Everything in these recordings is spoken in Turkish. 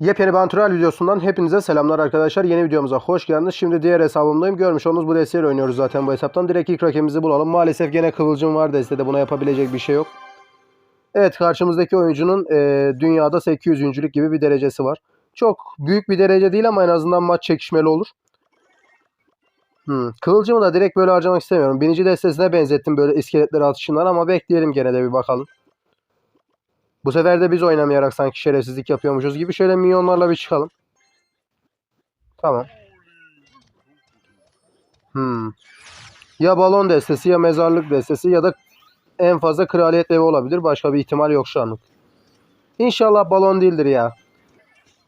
Yepyeni bir antrenör videosundan hepinize selamlar arkadaşlar. Yeni videomuza hoş geldiniz. Şimdi diğer hesabımdayım. Görmüş olduğunuz bu desteğiyle oynuyoruz zaten bu hesaptan. Direkt ilk rakibimizi bulalım. Maalesef gene Kıvılcım var destede. Buna yapabilecek bir şey yok. Evet karşımızdaki oyuncunun e, dünyada 800. gibi bir derecesi var. Çok büyük bir derece değil ama en azından maç çekişmeli olur. Hmm. Kıvılcımı da direkt böyle harcamak istemiyorum. Binici destesine benzettim böyle iskeletleri atışından ama bekleyelim gene de bir bakalım. Bu sefer de biz oynamayarak sanki şerefsizlik yapıyormuşuz gibi şöyle minyonlarla bir çıkalım. Tamam. Hmm. Ya balon destesi ya mezarlık destesi ya da en fazla kraliyet evi olabilir. Başka bir ihtimal yok şu anlık. İnşallah balon değildir ya.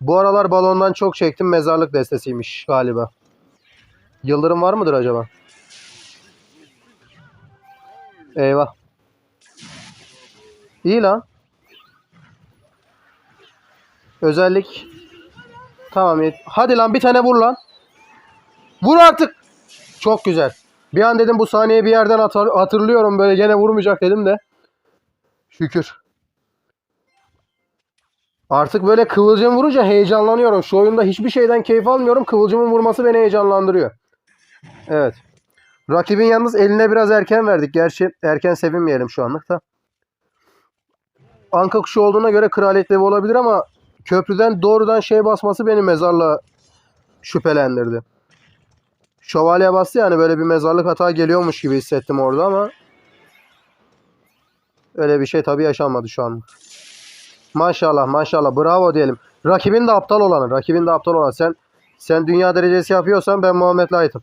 Bu aralar balondan çok çektim. Mezarlık destesiymiş galiba. Yıldırım var mıdır acaba? Eyvah. İyi lan. Özellik. Tamam. Hadi lan bir tane vur lan. Vur artık. Çok güzel. Bir an dedim bu saniyeyi bir yerden hatır- hatırlıyorum böyle gene vurmayacak dedim de. Şükür. Artık böyle kıvılcım vurunca heyecanlanıyorum. Şu oyunda hiçbir şeyden keyif almıyorum. Kıvılcımın vurması beni heyecanlandırıyor. Evet. Rakibin yalnız eline biraz erken verdik. Gerçi erken sevinmeyelim şu anlık da. Anka kuşu olduğuna göre kraliyet devi olabilir ama köprüden doğrudan şey basması beni mezarla şüphelendirdi. Şövalye bastı yani böyle bir mezarlık hata geliyormuş gibi hissettim orada ama öyle bir şey tabii yaşanmadı şu an. Maşallah maşallah bravo diyelim. Rakibin de aptal olanı. Rakibin de aptal olan. Sen sen dünya derecesi yapıyorsan ben Muhammed Light'ım.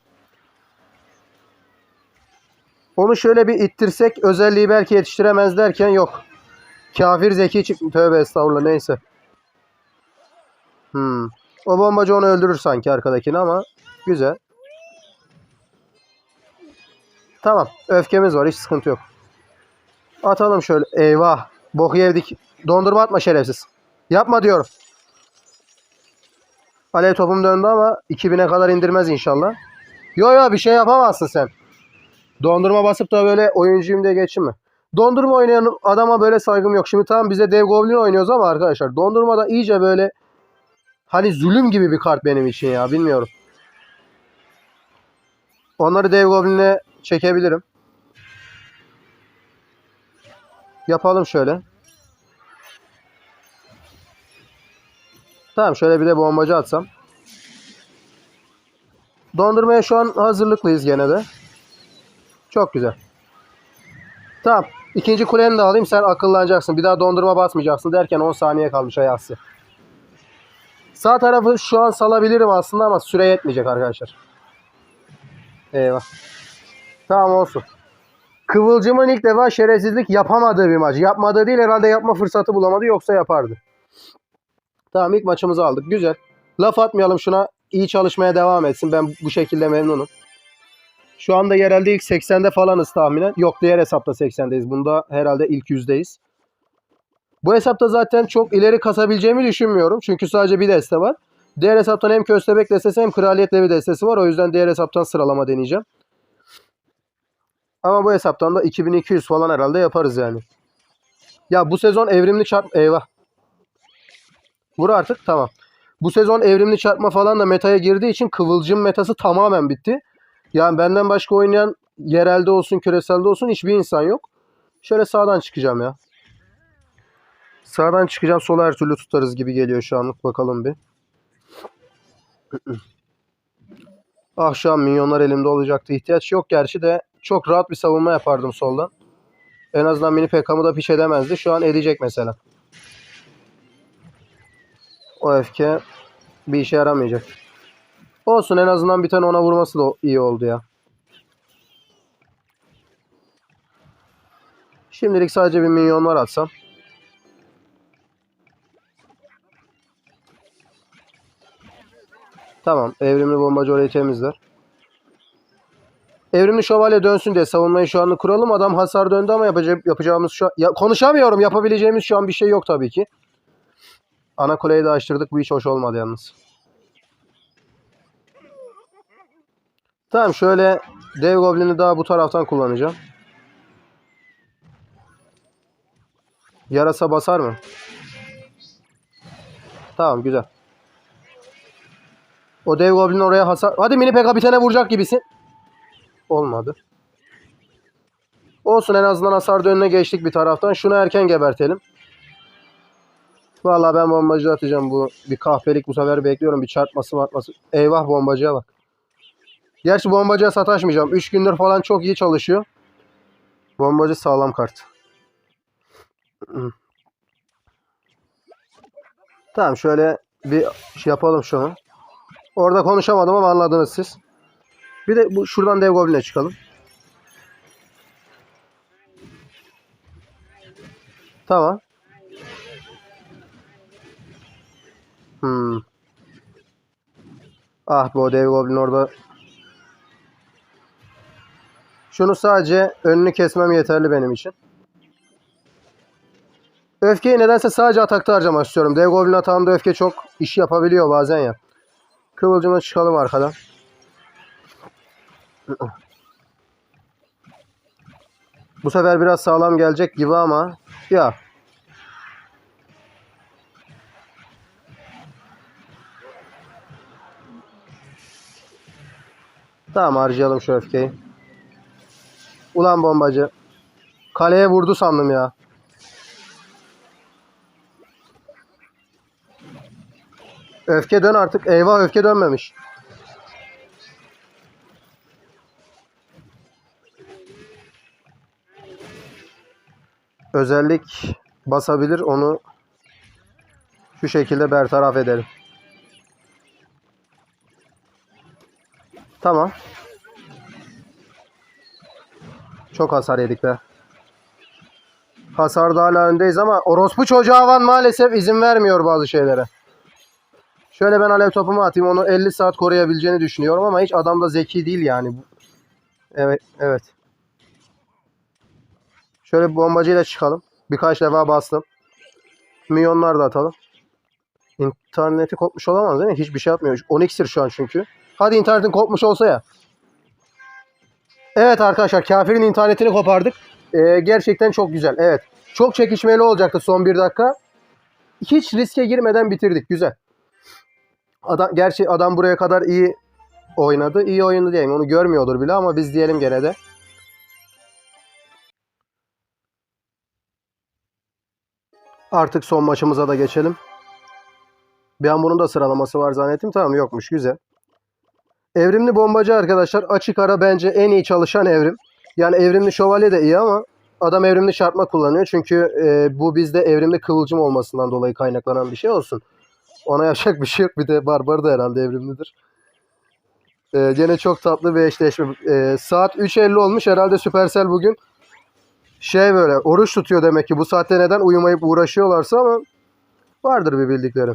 Onu şöyle bir ittirsek özelliği belki yetiştiremez derken yok. Kafir zeki çıktı. Tövbe estağfurullah neyse. Hmm. O bombacı onu öldürür sanki arkadakini ama güzel. Tamam. Öfkemiz var. Hiç sıkıntı yok. Atalım şöyle. Eyvah. Boku yedik. Dondurma atma şerefsiz. Yapma diyorum. Alev topum döndü ama 2000'e kadar indirmez inşallah. Yo yo bir şey yapamazsın sen. Dondurma basıp da böyle oyuncuyum diye geçin mi? Dondurma oynayan adama böyle saygım yok. Şimdi tamam bize dev goblin oynuyoruz ama arkadaşlar dondurma da iyice böyle hani zulüm gibi bir kart benim için ya bilmiyorum. Onları dev goblin'e çekebilirim. Yapalım şöyle. Tamam şöyle bir de bombacı atsam. Dondurmaya şu an hazırlıklıyız gene de. Çok güzel. Tamam. İkinci kuleni de alayım sen akıllanacaksın. Bir daha dondurma basmayacaksın derken 10 saniye kalmış ayası. Sağ tarafı şu an salabilirim aslında ama süre yetmeyecek arkadaşlar. Eyvah. Tamam olsun. Kıvılcımın ilk defa şerefsizlik yapamadığı bir maç. Yapmadığı değil herhalde yapma fırsatı bulamadı yoksa yapardı. Tamam ilk maçımızı aldık. Güzel. Laf atmayalım şuna. İyi çalışmaya devam etsin. Ben bu şekilde memnunum. Şu anda yerelde ilk 80'de falanız tahminen. Yok diğer hesapta 80'deyiz. Bunda herhalde ilk yüzdeyiz. Bu hesapta zaten çok ileri kasabileceğimi düşünmüyorum. Çünkü sadece bir deste var. Diğer hesaptan hem köstebek destesi hem kraliyet levi destesi var. O yüzden diğer hesaptan sıralama deneyeceğim. Ama bu hesaptan da 2200 falan herhalde yaparız yani. Ya bu sezon evrimli çarp... Eyvah. Vur artık tamam. Bu sezon evrimli çarpma falan da metaya girdiği için kıvılcım metası tamamen bitti. Yani benden başka oynayan yerelde olsun küreselde olsun hiçbir insan yok. Şöyle sağdan çıkacağım ya. Sağdan çıkacağım sola her türlü tutarız gibi geliyor şu anlık bakalım bir. ah şu an minyonlar elimde olacaktı. İhtiyaç yok gerçi de çok rahat bir savunma yapardım soldan. En azından mini PK'mı da piç edemezdi. Şu an edecek mesela. O öfke bir işe yaramayacak. Olsun en azından bir tane ona vurması da iyi oldu ya. Şimdilik sadece bir milyonlar atsam. Tamam. Evrimli bombacı orayı temizler. Evrimli şövalye dönsün diye savunmayı şu anlık kuralım. Adam hasar döndü ama yapaca- yapacağımız şu an... Ya, konuşamıyorum. Yapabileceğimiz şu an bir şey yok tabii ki. Ana kuleyi de açtırdık. Bu hiç hoş olmadı yalnız. Tamam şöyle dev goblini daha bu taraftan kullanacağım. Yarasa basar mı? Tamam güzel. O dev goblin oraya hasar... Hadi mini PK bir tane vuracak gibisin. Olmadı. Olsun en azından hasar önüne geçtik bir taraftan. Şunu erken gebertelim. Vallahi ben bombacı atacağım bu. Bir kahpelik bu sefer bekliyorum. Bir çarpması atması. Eyvah bombacıya bak. Gerçi bombacıya sataşmayacağım. 3 gündür falan çok iyi çalışıyor. Bombacı sağlam kart. Tamam şöyle bir şey yapalım şunu. Orada konuşamadım ama anladınız siz. Bir de bu şuradan dev goblin'e çıkalım. Tamam. Hmm. Ah bu dev goblin orada. Şunu sadece önünü kesmem yeterli benim için. Öfkeyi nedense sadece atakta harcamak istiyorum. Dev Goblin atağında öfke çok iş yapabiliyor bazen ya. Kıvılcımla çıkalım arkadan. Bu sefer biraz sağlam gelecek gibi ama ya. Tamam harcayalım şu öfkeyi. Ulan bombacı. Kaleye vurdu sandım ya. Öfke dön artık. Eyvah öfke dönmemiş. Özellik basabilir. Onu şu şekilde bertaraf edelim. Tamam. Çok hasar yedik be. Hasarda hala öndeyiz ama orospu çocuğu Havan maalesef izin vermiyor bazı şeylere. Şöyle ben alev topumu atayım. Onu 50 saat koruyabileceğini düşünüyorum ama hiç adam da zeki değil yani. Evet, evet. Şöyle bir bombacıyla çıkalım. Birkaç defa bastım. Milyonlar da atalım. İnterneti kopmuş olamaz değil mi? Hiçbir şey atmıyor. 10 iksir şu an çünkü. Hadi internetin kopmuş olsa ya. Evet arkadaşlar kafirin internetini kopardık. Ee, gerçekten çok güzel. Evet. Çok çekişmeli olacaktı son bir dakika. Hiç riske girmeden bitirdik. Güzel. Adam, gerçi adam buraya kadar iyi oynadı. İyi oyundu diyeyim. Onu görmüyordur bile ama biz diyelim gene de. Artık son maçımıza da geçelim. Bir an bunun da sıralaması var zannettim. Tamam yokmuş. Güzel. Evrimli bombacı arkadaşlar açık ara bence en iyi çalışan evrim. Yani evrimli şövalye de iyi ama adam evrimli çarpma kullanıyor. Çünkü e, bu bizde evrimli kıvılcım olmasından dolayı kaynaklanan bir şey olsun. Ona yapacak bir şey yok. Bir de Barbar da herhalde evrimlidir. Ee, gene çok tatlı bir eşleşme. Ee, saat 3.50 olmuş. Herhalde Supercell bugün şey böyle oruç tutuyor demek ki. Bu saatte neden uyumayıp uğraşıyorlarsa ama vardır bir bildikleri.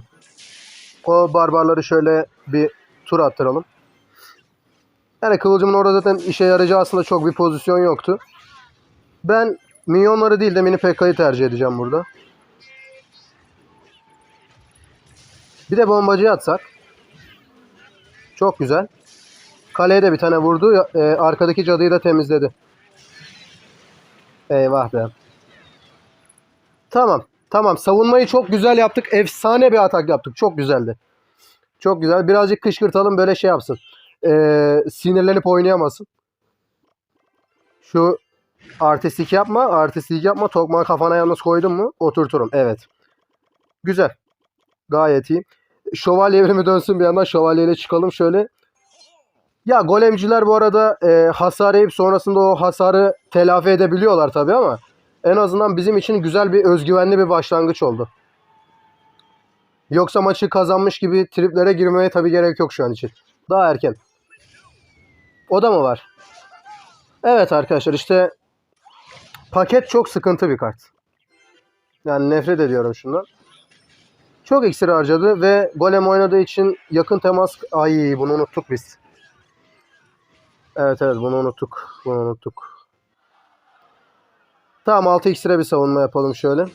O barbarları şöyle bir tur attıralım. Yani Kıvılcım'ın orada zaten işe yarayacağı aslında çok bir pozisyon yoktu. Ben minyonları değil de mini PK'yı tercih edeceğim burada. Bir de bombacı atsak. Çok güzel. Kaleye de bir tane vurdu. E, arkadaki cadıyı da temizledi. Eyvah be. Tamam. Tamam. Savunmayı çok güzel yaptık. Efsane bir atak yaptık. Çok güzeldi. Çok güzel. Birazcık kışkırtalım böyle şey yapsın. E, sinirlenip oynayamasın. Şu artistik yapma. Artistik yapma. Tokmağı kafana yalnız koydun mu? Oturturum. Evet. Güzel. Gayet iyi. Şövalye evrimi dönsün bir yandan şövalyeyle çıkalım şöyle. Ya golemciler bu arada e, hasar yiyip sonrasında o hasarı telafi edebiliyorlar tabii ama en azından bizim için güzel bir özgüvenli bir başlangıç oldu. Yoksa maçı kazanmış gibi triplere girmeye tabii gerek yok şu an için. Daha erken. O da mı var? Evet arkadaşlar işte paket çok sıkıntı bir kart. Yani nefret ediyorum şundan. Çok iksir harcadı ve golem oynadığı için yakın temas... Ay bunu unuttuk biz. Evet evet bunu unuttuk. Bunu unuttuk. Tamam 6 iksire bir savunma yapalım şöyle.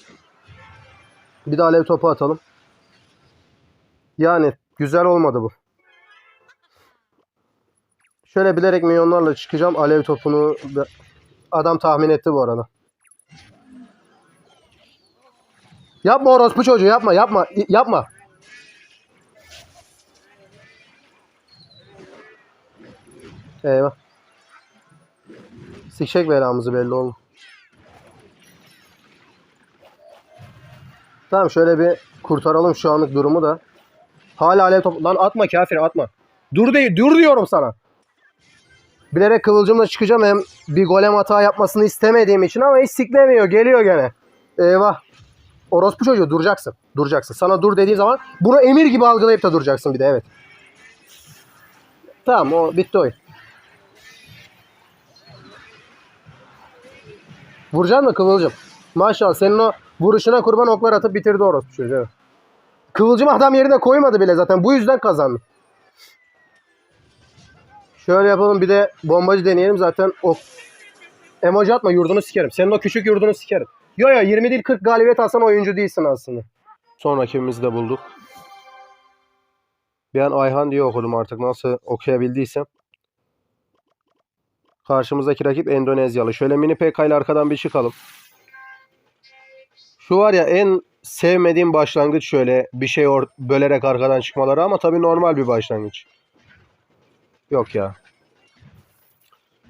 Bir de alev topu atalım. Yani güzel olmadı bu. Şöyle bilerek milyonlarla çıkacağım. Alev topunu adam tahmin etti bu arada. Yapma orospu çocuğu yapma yapma yapma. Eyvah. Sikecek belamızı belli oldu. Tamam şöyle bir kurtaralım şu anlık durumu da. Hala alev top... Lan atma kafir atma. Dur değil dur diyorum sana. Bilerek kıvılcımla çıkacağım hem bir golem hata yapmasını istemediğim için ama hiç siklemiyor. Geliyor gene. Eyvah. Orospu çocuğu duracaksın. Duracaksın. Sana dur dediği zaman bunu emir gibi algılayıp da duracaksın bir de evet. Tamam o bitti oyun. Vuracaksın mı Kıvılcım? Maşallah senin o vuruşuna kurban oklar atıp bitirdi orospu çocuğu. Kıvılcım adam yerine koymadı bile zaten. Bu yüzden kazandı. Şöyle yapalım bir de bombacı deneyelim zaten o emoji atma yurdunu sikerim. Senin o küçük yurdunu sikerim. Yo yo 20 değil 40 galibiyet alsan oyuncu değilsin aslında. Son rakibimizi de bulduk. Bir an Ayhan diye okudum artık nasıl okuyabildiysem. Karşımızdaki rakip Endonezyalı. Şöyle mini PK ile arkadan bir çıkalım. Şu var ya en sevmediğim başlangıç şöyle bir şey bölerek arkadan çıkmaları ama tabii normal bir başlangıç. Yok ya.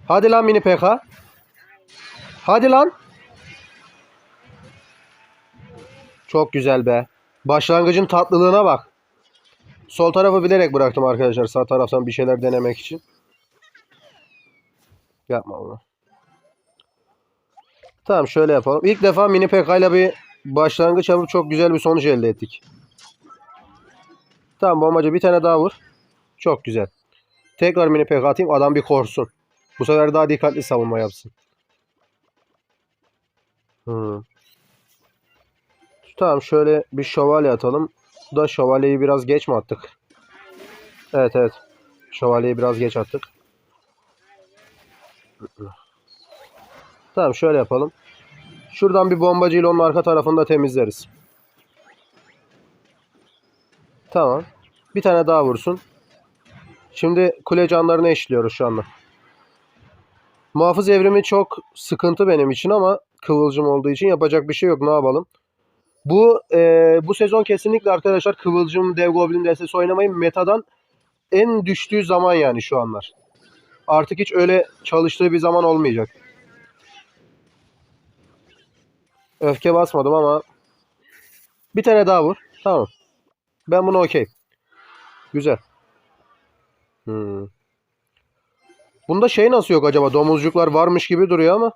Hadi lan mini PK. Hadi lan. Çok güzel be. Başlangıcın tatlılığına bak. Sol tarafı bilerek bıraktım arkadaşlar. Sağ taraftan bir şeyler denemek için. Yapma bunu. Tamam şöyle yapalım. İlk defa mini PK ile bir başlangıç yapıp çok güzel bir sonuç elde ettik. Tamam bombacı bir tane daha vur. Çok güzel. Tekrar mini PK atayım adam bir korksun. Bu sefer daha dikkatli savunma yapsın. Hmm. Tamam şöyle bir şövalye atalım. Da şövalyeyi biraz geç mi attık? Evet evet. Şövalyeyi biraz geç attık. Tamam şöyle yapalım. Şuradan bir bombacıyla onun arka tarafını da temizleriz. Tamam. Bir tane daha vursun. Şimdi kule canlarını eşliyoruz şu anda. Muhafız evrimi çok sıkıntı benim için ama kıvılcım olduğu için yapacak bir şey yok. Ne yapalım? Bu e, bu sezon kesinlikle arkadaşlar kıvılcım, dev goblin destesi oynamayın. Metadan en düştüğü zaman yani şu anlar. Artık hiç öyle çalıştığı bir zaman olmayacak. Öfke basmadım ama bir tane daha vur. Tamam. Ben bunu okey. Güzel. Hmm. Bunda şey nasıl yok acaba? Domuzcuklar varmış gibi duruyor ama.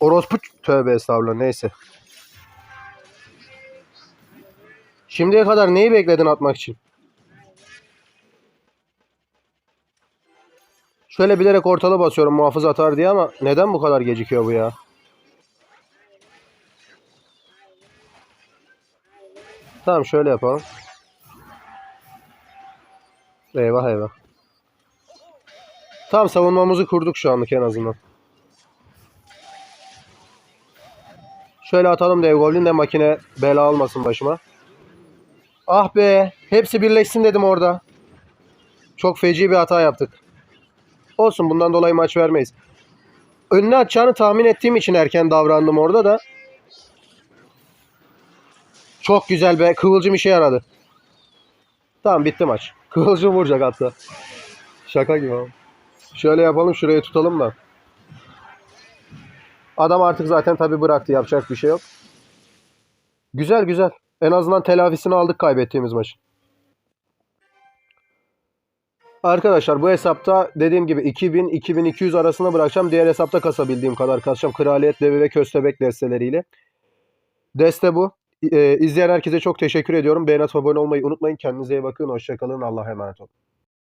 Orospu tövbe estağfurullah neyse. Şimdiye kadar neyi bekledin atmak için? Şöyle bilerek ortalı basıyorum muhafız atar diye ama neden bu kadar gecikiyor bu ya? Tamam şöyle yapalım. Eyvah eyvah. Tamam savunmamızı kurduk şu anlık en azından. Şöyle atalım dev goblin de makine bela almasın başıma. Ah be. Hepsi birleşsin dedim orada. Çok feci bir hata yaptık. Olsun bundan dolayı maç vermeyiz. Önüne atacağını tahmin ettiğim için erken davrandım orada da. Çok güzel be. Kıvılcım işe yaradı. Tamam bitti maç. Kıvılcım vuracak hatta. Şaka gibi ama. Şöyle yapalım şurayı tutalım da. Adam artık zaten tabi bıraktı. Yapacak bir şey yok. Güzel güzel. En azından telafisini aldık kaybettiğimiz maçın. Arkadaşlar bu hesapta dediğim gibi 2000-2200 arasında bırakacağım. Diğer hesapta kasabildiğim kadar kasacağım. Kraliyet devi ve köstebek desteleriyle. Deste bu. Ee, izleyen herkese çok teşekkür ediyorum. Beğen abone olmayı unutmayın. Kendinize iyi bakın. Hoşçakalın. Allah'a emanet olun.